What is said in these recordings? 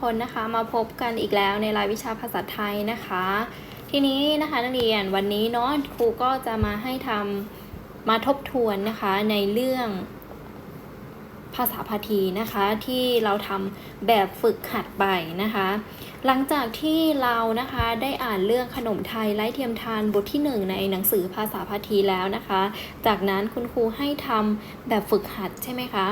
คนนะคะมาพบกันอีกแล้วในรายวิชาภาษาไทยนะคะ ทีนี้นะคะนักเรียนวันนี้เนาะครูก็จะมาให้ทำมาทบทวนนะคะในเรื่องภาษาพาทีนะคะที่เราทำแบบฝึกหัดไปนะคะ หลังจากที่เรานะคะได้อ่านเรื่องขนมไทยไร้เทียมทานบทที่หนึ่งในหนังสือภาษาพาทีแล้วนะคะ จากนั้นคุณครูให้ทำแบบฝึกหัดใช่ไหมคะ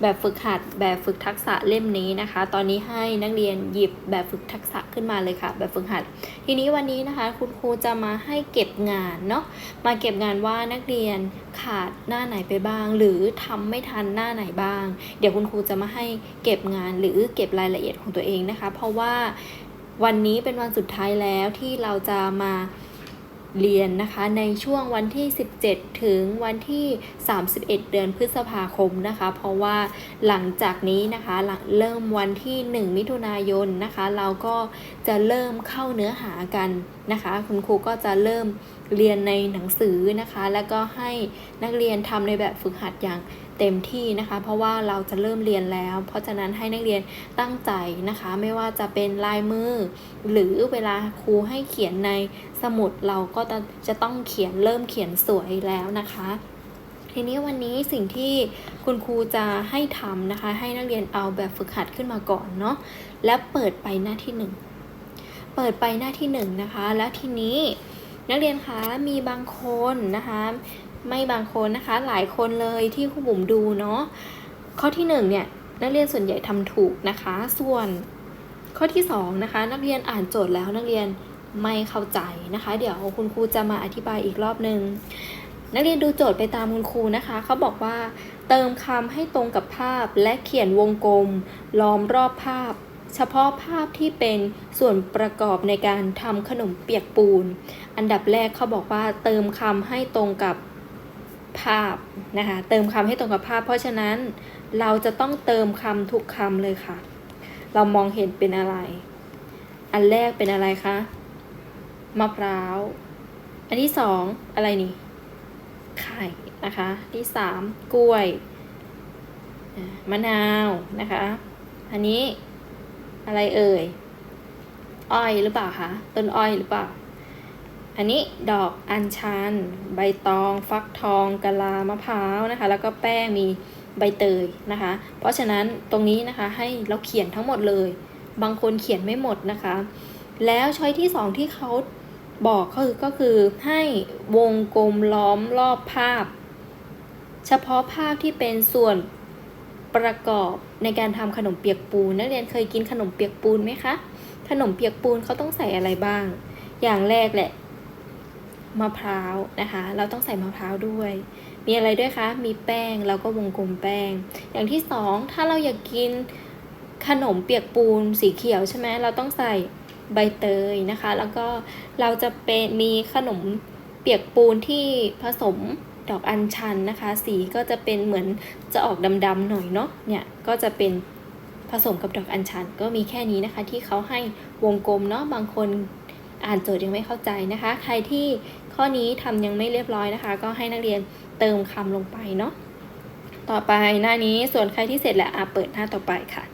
แบบฝึกหัดแบบฝึกทักษะเล่มนี้นะคะ ตอนนี้ให้นักเรียนหยิบแบบฝึกทักษะขึ้นมาเลยค่ะ แบบฝึกหัด ทีนี้วันนี้นะคะ คุณครูจะมาให้เก็บงานเนาะมาเก็บงานว่านักเรียน ขาดหน้าไหนไปบ้าง หรือทำไม่ทันหน้าไหนบ้าง เดี๋ยวคุณครูจะมาให้เก็บงานหรือเก็บรายละเอียดของตัวเองนะคะ เพราะว่าวันนี้เป็นวันสุดท้ายแล้วที่เราจะมา เรียนนะคะในช่วงวันที่ 17 ถึงวันที่ 31 เดือนพฤษภาคมนะคะ เพราะว่าหลังจากนี้นะคะหลังเริ่มวันที่ 1 มิถุนายนนะคะ เราก็จะเริ่มเข้าเนื้อหากันนะคะ คุณครูก็จะเริ่มเรียนในหนังสือนะคะ แล้วก็ให้นักเรียนทำในแบบฝึกหัดอย่าง เต็มที่นะคะ เพราะว่าเราจะเริ่มเรียนแล้ว เพราะฉะนั้นให้นักเรียนตั้งใจนะคะ ไม่ว่าจะเป็นลายมือ หรือเวลาครูให้เขียนในสมุดเราก็จะจะต้องเขียนเริ่มเขียนสวยแล้วนะคะทีนี้วันนี้สิ่งที่คุณครูจะให้ทำนะคะ ให้นักเรียนเอาแบบฝึกหัดขึ้นมาก่อนเนาะแล้วเปิดไปหน้าที่หนึ่งเปิดไปหน้าที่หนึ่งนะคะ แล้วทีนี้นักเรียนคะมีบางคนนะคะ ไม่บางคนนะคะ หลายคนเลยที่ครูบุ๋มดูเนาะข้อที่หนึ่งเนี่ยนักเรียนส่วนใหญ่ทำถูกนะคะ ส่วนข้อที่สองนะคะ นักเรียนอ่านโจทย์แล้วนักเรียนไม่เข้าใจนะคะ เดี๋ยวคุณครูจะมาอธิบายอีกรอบหนึ่งนักเรียนดูโจทย์ไปตามคุณครูนะคะเขาบอกว่า เติมคำให้ตรงกับภาพและเขียนวงกลม ล้อมรอบภาพ เฉพาะภาพที่เป็นส่วนประกอบในการทำขนมเปียกปูน อันดับแรกเขาบอกว่าเติมคำให้ตรงกับ ภาพนะคะเติมคำให้ตรงกับภาพ เพราะฉะนั้นเราจะต้องเติมคำทุกคำเลยค่ะ เรามองเห็นเป็นอะไร อันแรกเป็นอะไรคะมะพร้าว อันที่สองอะไรนี่ ไข่นะคะ ที่สามกล้วย มะนาวนะคะ อันนี้อะไรเอ่ย อ้อยหรือเปล่าคะ ต้นอ้อยหรือเปล่า อันนี้ดอกอัญชัน ใบตอง ฟักทองกะลามะพร้าวนะคะ แล้วก็แป้งมีใบเตยนะคะ เพราะฉะนั้นตรงนี้นะคะให้เราเขียนทั้งหมดเลย บางคนเขียนไม่หมดนะคะ แล้วช้อยที่สองที่เขาบอกก็คือก็คือให้วงกลมล้อมรอบภาพ เฉพาะภาพที่เป็นส่วนประกอบในการทำขนมเปียกปูน นักเรียนเคยกินขนมเปียกปูนไหมคะ ขนมเปียกปูนเขาต้องใส่อะไรบ้าง อย่างแรกแหละ มะพร้าวนะคะ เราต้องใส่มะพร้าวด้วย มีอะไรด้วยคะ มีแป้งเราก็วงกลมแป้ง อย่างที่สองถ้าเราอยากกินขนมเปียกปูนสีเขียวใช่ไหมเราต้องใส่ใบเตยนะคะ แล้วก็เราจะเป็นมีขนมเปียกปูนที่ผสมดอกอัญชันนะคะ สีก็จะเป็นเหมือนจะออกดำๆหน่อยเนาะเนี่ยก็จะเป็นผสมกับดอกอัญชัน ก็มีแค่นี้นะคะ ที่เขาให้วงกลมเนาะบางคน อ่านโจทย์ยังไม่เข้าใจนะคะ ใครที่ข้อนี้ทำยังไม่เรียบร้อยนะคะ ก็ให้นักเรียนเติมคำลงไปเนาะต่อไปหน้านี้ส่วนใครที่เสร็จแล้วอะเปิดหน้าต่อไปค่ะ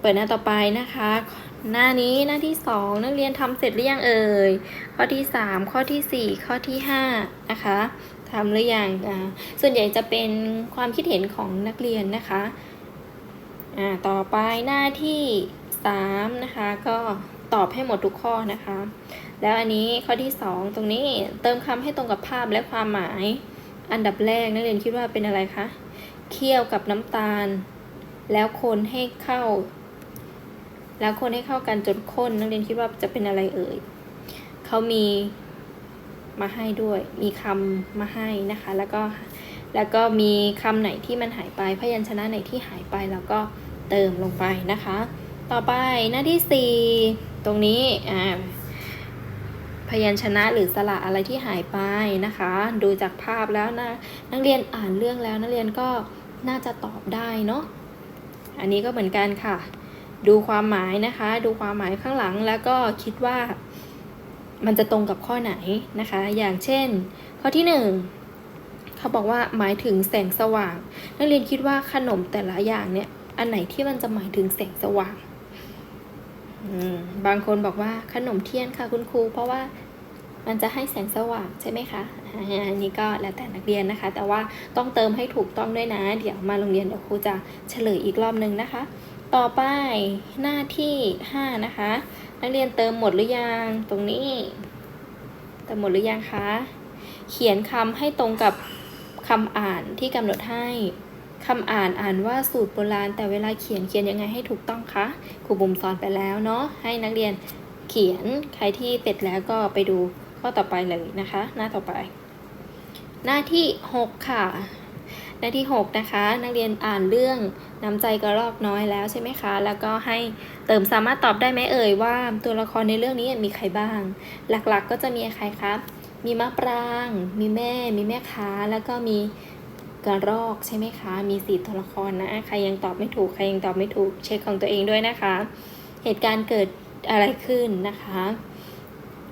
เปิดหน้าต่อไปนะคะ หน้านี้หน้าที่สองนักเรียนทำเสร็จหรือยังเอ่ยข้อที่สามข้อที่สี่ข้อที่ห้านะคะทำหรือยังอ่าส่วนใหญ่จะเป็นความคิดเห็นของนักเรียนนะคะอ่าต่อไปหน้าที่สามนะคะก็ ตอบให้หมดทุกข้อนะคะ แล้วอันนี้ข้อที่สองตรงนี้เติมคำให้ตรงกับภาพและความหมาย อันดับแรกนักเรียนคิดว่าเป็นอะไรคะเคี่ยวกับน้ำตาล แล้วคนให้เข้า แล้วคนให้เข้ากันจนข้นนักเรียนคิดว่าจะเป็นอะไรเอ่ยเขามีมาให้ด้วย มีคำมาให้นะคะ แล้วก็แล้วก็มีคำไหนที่มันหายไปพยัญชนะไหนที่หายไปแล้วก็เติมลงไปนะคะ ต่อไปหน้าที่สี่ตรงนี้อ่าพยัญชนะหรือสระอะไรที่หายไปนะคะ ดูจากภาพแล้วนะนักเรียนอ่านเรื่องแล้วนักเรียนก็น่าจะตอบได้เนาะอันนี้ก็เหมือนกันค่ะ ดูความหมายนะคะ ดูความหมายข้างหลังแล้วก็คิดว่า มันจะตรงกับข้อไหนนะคะ อย่างเช่น ข้อที่หนึ่งเขาบอกว่าหมายถึงแสงสว่าง นักเรียนคิดว่าขนมแต่ละอย่างเนี่ยอันไหนที่มันจะหมายถึงแสงสว่าง บางคนบอกว่าขนมเทียนค่ะคุณครู เพราะว่ามันจะให้แสงสว่างใช่ไหมคะอันนี้ก็แล้วแต่นักเรียนนะคะ แต่ว่าต้องเติมให้ถูกต้องด้วยนะ เดี๋ยวมาโรงเรียนเดี๋ยวครูจะเฉลยอีกรอบนึงนะคะ ต่อไปหน้าที่ห้านะคะ นักเรียนเติมหมดหรือยังตรงนี้ เติมหมดหรือยังคะ เขียนคำให้ตรงกับคำอ่านที่กำหนดให้ คำอ่านอ่านว่าสูตรโบราณ แต่เวลาเขียนเขียนยังไงให้ถูกต้องคะครูบุ๋มสอนไปแล้วเนาะให้นักเรียนเขียนใครที่เสร็จแล้วก็ไปดูข้อต่อไปเลยนะคะ หน้าต่อไป หน้าที่ 6 ค่ะ หน้าที่ 6 นะคะ นักเรียนอ่านเรื่องน้ำใจกระรอกน้อยแล้วใช่ไหมคะ แล้วก็ให้เติมสามารถตอบได้ไหมเอ่ยว่าตัวละครในเรื่องนี้มีใครบ้าง หลักๆก็จะมีใครครับมีมะปราง มีแม่ มีแม่ค้า แล้วก็มี กระรอกใช่ไหมคะ มีสี่ตัวละครนะ ใครยังตอบไม่ถูก ใครยังตอบไม่ถูก เช็คของตัวเองด้วยนะคะ เหตุการณ์เกิดอะไรขึ้นนะคะ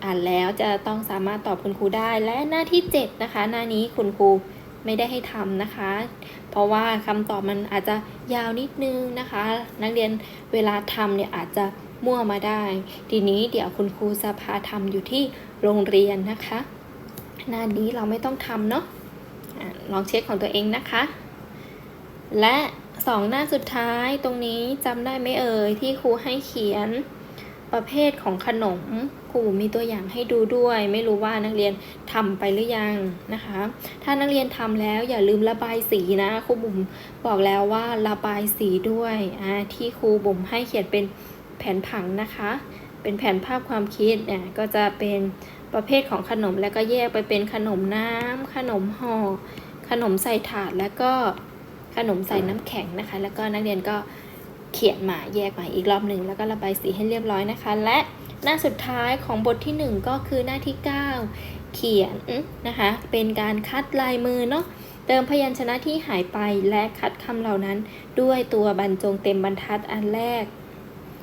อ่านแล้วจะต้องสามารถตอบคุณครูได้ และหน้าที่ 7 นะคะ หน้านี้คุณครูไม่ได้ให้ทำนะคะ เพราะว่าคำตอบมันอาจจะยาวนิดนึงนะคะ นักเรียนเวลาทำเนี่ยอาจจะมั่วมาได้ ทีนี้เดี๋ยวคุณครูจะพาทำอยู่ที่โรงเรียนนะคะ หน้านี้เราไม่ต้องทำเนาะ ลองเช็คของตัวเองนะคะ และสองหน้าสุดท้ายตรงนี้จำได้ไหมเอ่ยที่ครูให้เขียนประเภทของขนมครูมีตัวอย่างให้ดูด้วย ไม่รู้ว่านักเรียนทำไปหรือยังนะคะ ถ้านักเรียนทำแล้วอย่าลืมระบายสีนะครูบุ๋มบอกแล้วว่าระบายสีด้วยที่ครูบุ๋มให้เขียนเป็นแผนผังนะคะ เป็นแผนภาพความคิดเนี่ยก็จะเป็นประเภทของขนมแล้วก็แยกไปเป็นขนมน้ำขนมห่อ ขนมใส่ถาดแล้วก็ขนมใส่น้ำแข็งนะคะ แล้วก็นักเรียนก็เขียนมาแยกมาอีกรอบหนึ่งแล้วก็ระบายสีให้เรียบร้อยนะคะ และหน้าสุดท้ายของบทที่หนึ่งก็คือหน้าที่ 9 เขียนนะคะ เป็นการคัดลายมือเนาะเติมพยัญชนะที่หายไปและคัดคำเหล่านั้น ด้วยตัวบรรจงเต็มบรรทัดอันแรก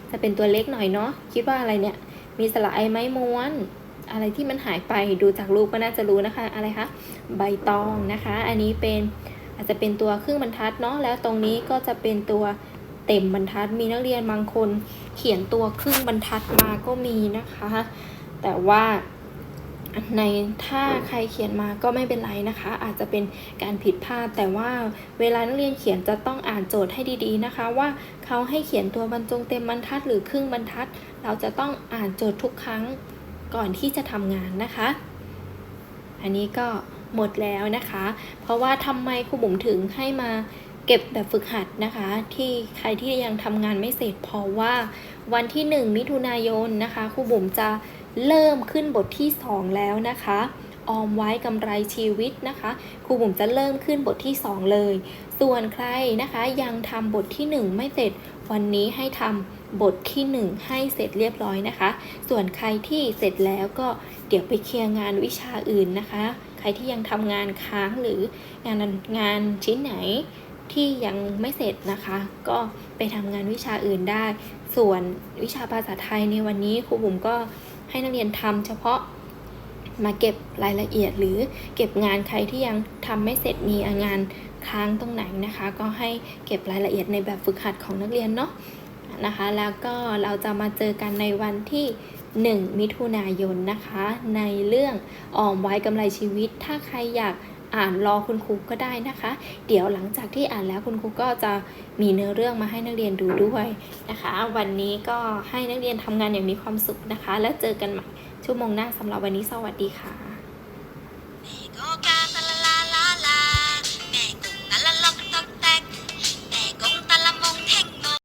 จะเป็นตัวเล็กหน่อยเนาะคิดว่าอะไรเนี่ย มีสระไอไม้ม้วน อะไรที่มันหายไปดูจากรูปก็น่าจะรู้นะคะ อะไรคะใบตองนะคะ อันนี้เป็นอาจจะเป็นตัวครึ่งบรรทัดเนาะแล้วตรงนี้ก็จะเป็นตัวเต็มบรรทัดมีนักเรียนบางคนเขียนตัวครึ่งบรรทัดมาก็มีนะคะ แต่ว่าในถ้าใครเขียนมาก็ไม่เป็นไรนะคะ อาจจะเป็นการผิดพลาด แต่ว่าเวลานักเรียนเขียนจะต้องอ่านโจทย์ให้ดีๆนะคะ ว่าเขาให้เขียนตัวบรรจงเต็มบรรทัดหรือครึ่งบรรทัด เราจะต้องอ่านโจทย์ทุกครั้ง ก่อนที่จะทำงานนะคะ อันนี้ก็หมดแล้วนะคะ เพราะว่าทำไมครูบุ๋มถึงให้มาเก็บแบบฝึกหัดนะคะ ที่ใครที่ยังทำงานไม่เสร็จเพราะว่าวันที่ 1 มิถุนายนนะคะครูบุ๋มจะเริ่มขึ้นบทที่ 2 แล้วนะคะออมไว้กำไรชีวิตนะคะครูบุ๋มจะเริ่มขึ้นบทที่ 2 เลย ส่วนใครนะคะยังทำบทที่ 1 ไม่เสร็จวันนี้ให้ทำ บทที่ 1 ให้เสร็จเรียบร้อยนะคะ ส่วนใครที่เสร็จแล้วก็เดี๋ยวไปเคลียร์งานวิชาอื่นนะคะ ใครที่ยังทำงานค้างหรืองานงานชิ้นไหนที่ยังไม่เสร็จนะคะ ก็ไปทำงานวิชาอื่นได้ ส่วนวิชาภาษาไทยในวันนี้ครูบุ๋มก็ให้นักเรียนทำเฉพาะมาเก็บรายละเอียดหรือเก็บงานใครที่ยังทำไม่เสร็จมีงานค้างตรงไหนนะคะ ก็ให้เก็บรายละเอียดในแบบฝึกหัดของนักเรียนเนาะ นะคะ แล้วก็เราจะมาเจอกันในวันที่ 1 มิถุนายนนะคะ ในเรื่องออมไว้กำไรชีวิต ถ้าใครอยากอ่านรอคุณครูก็ได้นะคะ เดี๋ยวหลังจากที่อ่านแล้วคุณครูก็จะมีเนื้อเรื่องมาให้นักเรียนดูด้วยนะคะ วันนี้ก็ให้นักเรียนทำงานอย่างมีความสุขนะคะ แล้วเจอกันใหม่ชั่วโมงหน้าสำหรับวันนี้สวัสดีค่ะ